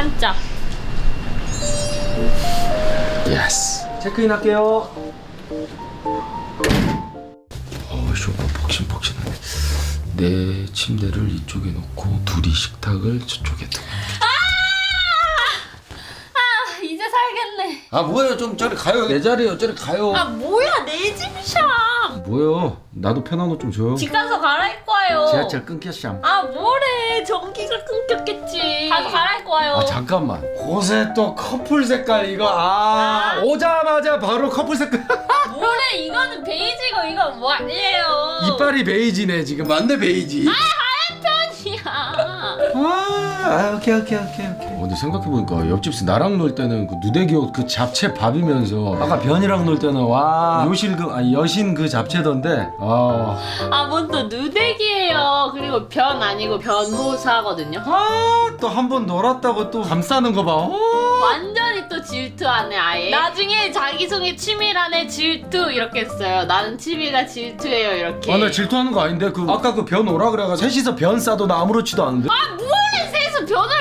한짝. 예스. 체크인 할게요. 어, 쇼파 폭신폭신하네. 내 침대를 이쪽에 놓고 둘이 식탁을 저쪽에 두고. 아 이제 살겠네. 아 뭐예요? 좀 저리 가요. 내 자리요. 저리 가요. 아 뭐야 내 집이ሻ. 뭐요? 나도 편한 옷 좀 줘요. 집 가서 갈아입고 와요. 지하철 끊겼어. 아 뭐래 전기가 끊겼겠지. 가서 갈아입고 와요. 아 잠깐만. 곳에 또 커플 색깔 이거 아, 아. 오자마자 바로 커플 색깔. 뭐래 이거는 베이지고 이건 뭐예요. 이빨이 베이지네 지금 맞네 베이지. 편이야. 아, 아 오케이 오케이 오케이 오케이. 어, 근데 생각해보니까 옆집 나랑 놀 때는 그 누대기 옷 그 잡채 밥이면서 아까 변이랑 놀 때는 와 요실 그 아니 여신 그 잡채던데 아, 아 뭔 또 누대기예요. 그리고 변 아니고 변호사거든요. 아또 한 번 놀았다고 또 감싸는 거 봐. 어. 완전히 또 질투하네 아예. 나중에 자기소개 취미란에 질투 이렇게 써요. 나는 취미가 질투예요 이렇게. 아 나 질투하는 거 아닌데 그 아까 그 변 오라 그래가 셋이서 변 싸도 나 아무렇지도 않은데. 아 뭐래 셋이서 변을